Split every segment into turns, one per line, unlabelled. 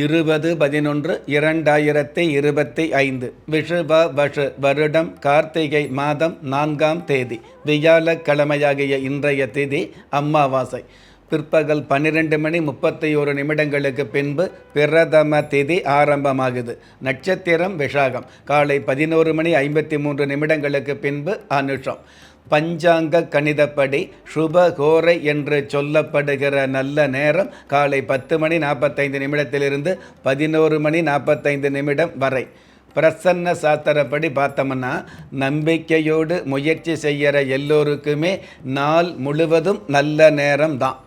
இருபது பதினொன்று இரண்டாயிரத்தி இருபத்தி ஐந்து விஷுப வஷு வருடம் கார்த்திகை மாதம் நான்காம் தேதி வியாழக்கிழமையாகிய இன்றைய திதி அம்மாவாசை. பிற்பகல் பன்னிரெண்டு மணி முப்பத்தி ஒரு நிமிடங்களுக்கு பின்பு பிரதம திதி ஆரம்பமாகுது. நட்சத்திரம் விஷாகம். காலை பதினோரு மணி ஐம்பத்தி மூன்று நிமிடங்களுக்கு பின்பு அனுஷம். பஞ்சாங்க கணிதப்படி சுபகோரை என்று சொல்லப்படுகிற நல்ல நேரம் காலை பத்து மணி நாற்பத்தைந்து நிமிடத்திலிருந்து பதினோரு மணி நாற்பத்தைந்து நிமிடம் வரை. பிரசன்ன சாஸ்திரப்படி பார்த்தோம்னா நம்பிக்கையோடு முயற்சி செய்கிற எல்லோருக்குமே நாள் முழுவதும் நல்ல நேரம் தான்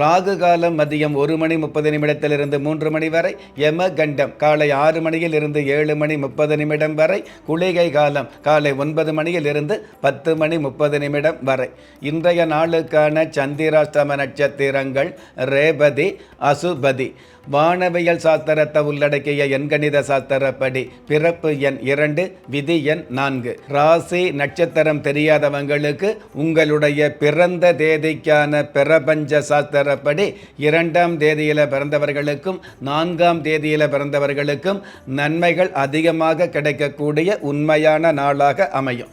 ராகு காலம் மதியம் ஒரு மணி முப்பது நிமிடத்திலிருந்து மூன்று மணி வரை யம கண்டம் காலை ஆறு மணியில் இருந்து ஏழு மணி முப்பது நிமிடம் வரை குளிகை காலம் காலை ஒன்பது மணியில் இருந்து பத்து மணி முப்பது நிமிடம் வரை. இன்றைய நாளுக்கான சந்திராஷ்டம நட்சத்திரங்கள் ரேபதி அசுபதி. வானவியல் சாஸ்திரத்தை உள்ளடக்கிய எண்கணித சாஸ்திரப்படி பிறப்பு எண் இரண்டு விதி எண் நான்கு. ராசி நட்சத்திரம் தெரியாதவங்களுக்கு உங்களுடைய பிறந்த தேதிக்கான பிரபஞ்ச கலாச்சாரப்படி இரண்டாம் தேதியில் பிறந்தவர்களுக்கும் நான்காம் தேதியில் பிறந்தவர்களுக்கும் நன்மைகள் அதிகமாக கிடைக்கக்கூடிய உண்மையான நாளாக அமையும்.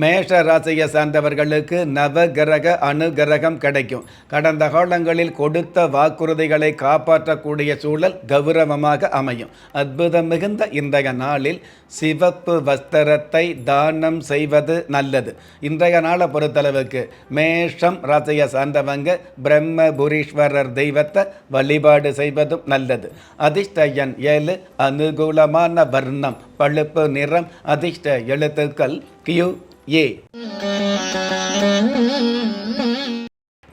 மேஷ ராசியை சார்ந்தவர்களுக்கு நவகிரக அனுகிரகம் கிடைக்கும். கடந்த காலங்களில் கொடுத்த வாக்குறுதிகளை காப்பாற்றக்கூடிய சூழல் கௌரவமாக அமையும். அற்புதம் மிகுந்த இன்றைய நாளில் சிவப்பு வஸ்திரத்தை தானம் செய்வது நல்லது. இன்றைய நாளை பொறுத்தளவுக்கு மேஷம் ராசியை சார்ந்தவங்க பிரம்மபுரீஸ்வரர் தெய்வத்தை வழிபாடு செய்வதும் நல்லது. அதிர்ஷ்டயன் ஏழு அனுகூலமான வர்ணம் பழுப்பு நிறம் அதிர்ஷ்ட எழுத்துக்கள் கியூ ஏ.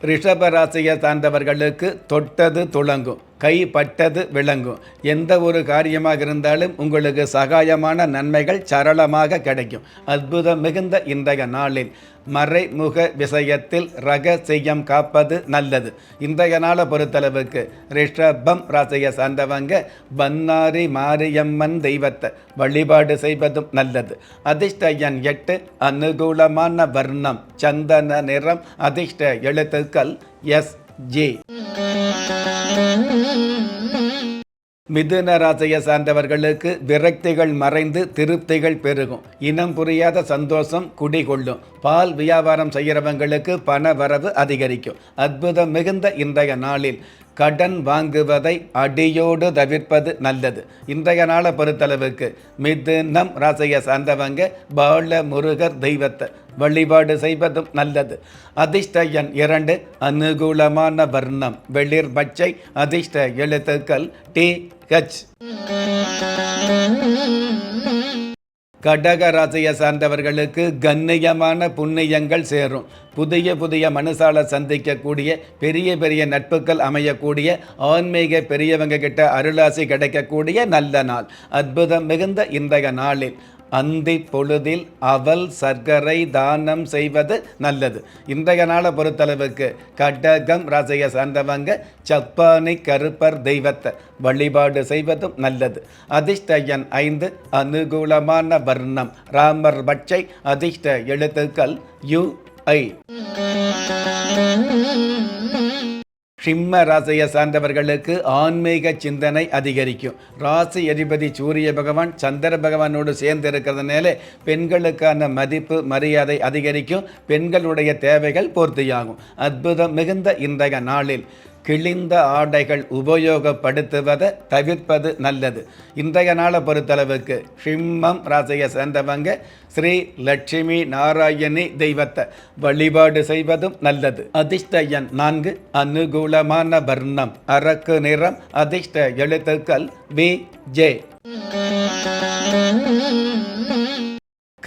ரிஷபராசியை சார்ந்தவர்களுக்கு தொட்டது துளங்கும். கைப்பட்டது விளங்கும். எந்த ஒரு காரியமாக இருந்தாலும் உங்களுக்கு சகாயமான நன்மைகள் சரளமாக கிடைக்கும். அற்புதம் மிகுந்த இன்றைய நாளில் மறைமுக விஷயத்தில் ரகசியம் காப்பது நல்லது. இன்றைய நாளை பொறுத்தளவுக்கு ரிஷபம் ராசியை சார்ந்தவங்க பன்னாரி மாரியம்மன் தெய்வத்தை வழிபாடு செய்வதும் நல்லது. அதிர்ஷ்ட எண் எட்டு அனுகூலமான வர்ணம் சந்தன நிறம் அதிர்ஷ்ட எழுத்துக்கள் எஸ் ஜே. மிதுன ராசியை சார்ந்தவர்களுக்கு விரக்திகள் மறைந்து திருப்திகள் பெருகும். இனம் புரியாத சந்தோஷம் குடிகொள்ளும். பால் வியாபாரம் செய்கிறவங்களுக்கு பண வரவு அதிகரிக்கும். அற்புதம் மிகுந்த இன்றைய நாளில் கடன் வாங்குவதை அடியோடு தவிர்ப்பது நல்லது. இன்றைய நாளை பொறுத்தளவுக்கு மிதுனம் ராசியை சார்ந்தவங்க பால முருகர் தெய்வத்தை வழிபாடு செய்வதும் நல்லது. அதிர்ஷ்ட எண் இரண்டு அனுகூலமான வர்ணம். வெளிர் பச்சை அதிர்ஷ்ட எழுத்துக்கள் டி ஹெச் கடக ராசியை சார்ந்தவர்களுக்கு கண்ணியமான புண்ணியங்கள் சேரும். புதிய புதிய மனுஷால சந்திக்கக்கூடிய பெரிய பெரிய நட்புகள் அமையக்கூடிய ஆன்மீக பெரியவங்க கிட்ட அருளாசி கிடைக்கக்கூடிய நல்ல நாள். அற்புதம் மிகுந்த இன்றைய நாளில். அந்தி பொழுதில் அவல் சர்க்கரை தானம் செய்வது நல்லது. இன்றைய நாளை பொறுத்தளவுக்கு கடகம் ராசியை சார்ந்தவங்க சப்பானி கருப்பர் தெய்வத்தை வழிபாடு செய்வதும் நல்லது. அதிர்ஷ்ட எண் ஐந்து அனுகூலமான வர்ணம். ராமர் பட்சை அதிர்ஷ்ட எழுத்துக்கள் யு ஐ. சிம்ம ராசியை சார்ந்தவர்களுக்கு ஆன்மீக சிந்தனை அதிகரிக்கும். ராசி அதிபதி சூரிய பகவான் சந்திர பகவானோடு சேர்ந்து இருக்கிறதுனால பெண்களுக்கான மதிப்பு மரியாதை அதிகரிக்கும். பெண்களுடைய தேவைகள் பூர்த்தியாகும். அற்புதம் மிகுந்த இன்றைய நாளில். கிழிந்த ஆடைகள் உபயோகப்படுத்துவதை தவிர்ப்பது நல்லது. இன்றைய நாளை பொறுத்தளவுக்கு சிம்மம் ராசியை சேர்ந்தவங்க ஸ்ரீ லட்சுமி நாராயணி தெய்வத்தை வழிபாடு செய்வதும் நல்லது. அதிர்ஷ்ட எண் நான்கு அனுகூலமான வர்ணம். அரக்கு நிறம் அதிர்ஷ்ட எழுத்துக்கள் வி ஜே.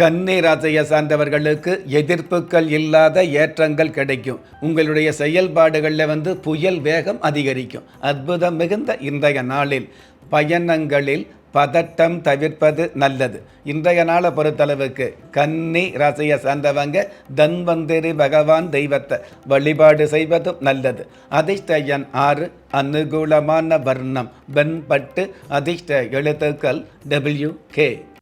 கன்னி ராசியை சார்ந்தவர்களுக்கு எதிர்ப்புகள் இல்லாத ஏற்றங்கள் கிடைக்கும். உங்களுடைய செயல்பாடுகளில் வந்து புயல் வேகம் அதிகரிக்கும். அற்புதம் மிகுந்த இன்றைய நாளில் பயணங்களில் பதட்டம் தவிர்ப்பது நல்லது. இன்றைய நாளை பொறுத்தளவுக்கு கன்னி ராசியை சார்ந்தவங்க தன்வந்திரி பகவான் தெய்வத்தை வழிபாடு செய்வதும் நல்லது. அதிர்ஷ்ட எண் ஆறு அனுகூலமான வர்ணம். வெண்பட்டு அதிர்ஷ்ட எழுத்துக்கள் டபிள்யூ கே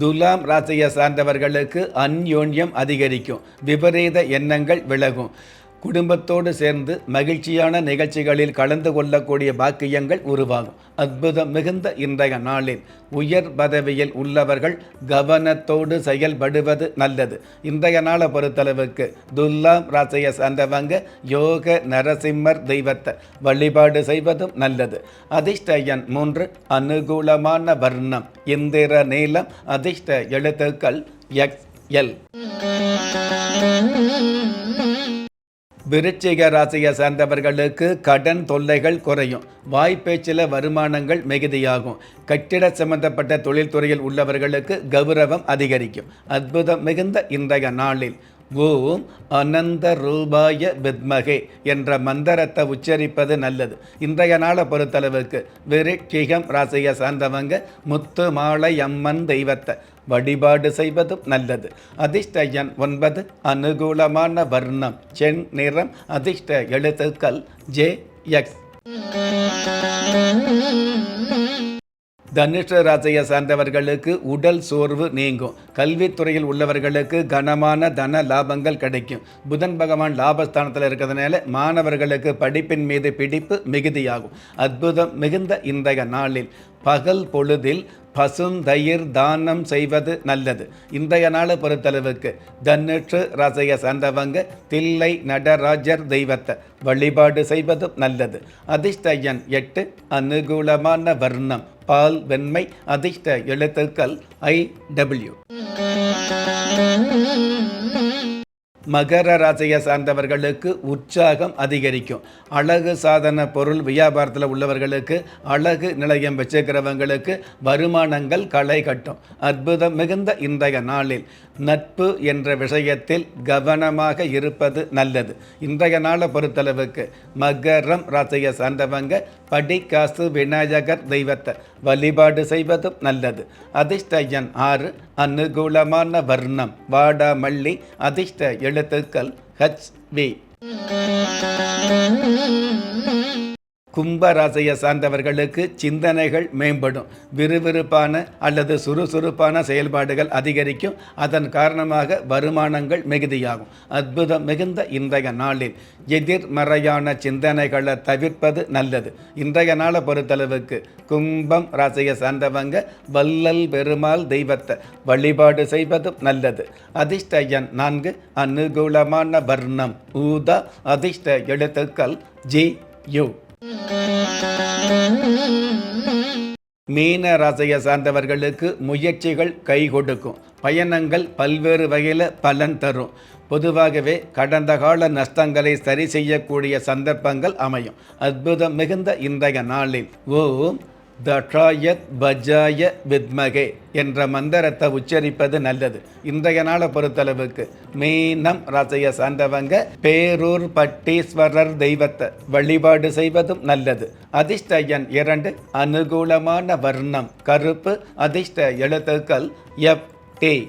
துலாம் ராசியை சார்ந்தவர்களுக்கு அந்யோன்யம் அதிகரிக்கும். விபரீத எண்ணங்கள் விலகும். குடும்பத்தோடு சேர்ந்து மகிழ்ச்சியான நிகழ்ச்சிகளில் கலந்து கொள்ளக்கூடிய பாக்கியங்கள் உருவாகும். அற்புதம் மிகுந்த இன்றைய நாளில் உயர் பதவியில் உள்ளவர்கள் கவனத்தோடு செயல்படுவது நல்லது. இன்றைய நாளை பொறுத்தளவுக்கு துல்லாம் ராசியை சார்ந்தவங்க யோக நரசிம்மர் தெய்வத்தை வழிபாடு செய்வதும் நல்லது. அதிர்ஷ்டயன் மூன்று அனுகூலமான வர்ணம். இந்திர நீளம் அதிர்ஷ்ட எழுத்துக்கள் எக்ஸ் எல். விருச்சிக ராசியை சார்ந்தவர்களுக்கு கடன் தொல்லைகள் குறையும். வாய்ப்பேச்சில் வருமானங்கள் மிகுதியாகும். கட்டிட சம்பந்தப்பட்ட தொழில்துறையில் உள்ளவர்களுக்கு கௌரவம் அதிகரிக்கும். அற்புதம் மிகுந்த இன்றைய நாளில். ஓம் அனந்த ரூபாய வித்மகே என்ற மந்திரத்தை உச்சரிப்பது நல்லது. இன்றைய நாளை பொறுத்தளவுக்கு விருட்சிகம் ராசியை சார்ந்தவங்க முத்து மாலை அம்மன் தெய்வத்தை வழிபாடு செய்வதும் நல்லது. அதிர்ஷ்ட எண் ஒன்பது அனுகூலமான வர்ணம் சென் நிறம் அதிர்ஷ்ட எழுத்துக்கள் ஜே எக்ஸ். தனுஷ ராசியை சார்ந்தவர்களுக்கு உடல் சோர்வு நீங்கும். கல்வித்துறையில் உள்ளவர்களுக்கு கனமான தன லாபங்கள் கிடைக்கும். புதன் பகவான் லாபஸ்தானத்தில் இருக்கிறதுனால மாணவர்களுக்கு படிப்பின் மீது பிடிப்பு மிகுதியாகும். அற்புதம் மிகுந்த இன்றைய நாளில். பகல் பொழுதில் பசுந்தயிர் தானம் செய்வது நல்லது. இன்றைய நாளை பொறுத்தளவுக்கு தன்னுற்று ரசைய சார்ந்தவங்க தில்லை நடராஜர் தெய்வத்தை வழிபாடு செய்வதும் நல்லது. அதிர்ஷ்டயன் எட்டு அனுகூலமான வர்ணம் பால் வெண்மை அதிர்ஷ்ட எழுத்துக்கள் ஐ டபிள்யூ. மகர ராசியை சார்ந்தவர்களுக்கு உற்சாகம் அதிகரிக்கும். அழகு சாதன பொருள் வியாபாரத்தில் உள்ளவர்களுக்கு அழகு நிலையம் வச்சுக்கிறவங்களுக்கு வருமானங்கள் களை கட்டும். அற்புதம் மிகுந்த இன்றைய நாளில். நட்பு என்ற விஷயத்தில் கவனமாக இருப்பது நல்லது. இன்றைய நாளை பொறுத்தளவுக்கு மகரம் ராசியை சார்ந்தவங்க படிக்காசு விநாயகர் தெய்வத்தை வழிபாடு செய்வதும் நல்லது. அதிர்ஷ்ட எண் ஆறு அனுகூலமான வர்ணம் வாடாமல்லி அதிர்ஷ்ட எழுத்துக்கள் ஹச் வி கும்பராசியை சார்ந்தவர்களுக்கு சிந்தனைகள் மேம்படும். விறுவிறுப்பான அல்லது சுறுசுறுப்பான செயல்பாடுகள் அதிகரிக்கும். அதன் காரணமாக வருமானங்கள் மிகுதியாகும். அற்புதம் மிகுந்த இன்றைய நாளில் எதிர்மறையான சிந்தனைகளை தவிர்ப்பது நல்லது. இன்றைய நாளை பொறுத்தளவுக்கு கும்பம் ராசியை சார்ந்தவங்க வல்லல் பெருமாள் தெய்வத்தை வழிபாடு செய்வதும் நல்லது. அதிர்ஷ்ட எண் நான்கு அனுகூலமான வர்ணம். ஊதா அதிர்ஷ்ட எழுத்துக்கள் ஜி யு. மீன ராசியை சார்ந்தவர்களுக்கு முயற்சிகள் கை கொடுக்கும். பயணங்கள் பல்வேறு வகையில் பலன் தரும். பொதுவாகவே கடந்த கால நஷ்டங்களை சரி செய்யக்கூடிய சந்தர்ப்பங்கள் அமையும். அற்புதம் மிகுந்த இன்றைய நாளில். ஓம் தட்ராயத் பஜாய வித்மகே என்ற மந்திரத்தை உச்சரிப்பது நல்லது. இன்றைய நாளை பொறுத்தளவுக்கு மீனம் ராசியை சார்ந்தவங்க பேரூர் பட்டீஸ்வரர் தெய்வத்தை வழிபாடு செய்வதும் நல்லது. அதிர்ஷ்ட எண் இரண்டு அனுகூலமான வர்ணம் கருப்பு அதிர்ஷ்ட எழுத்துக்கள் எப் டி.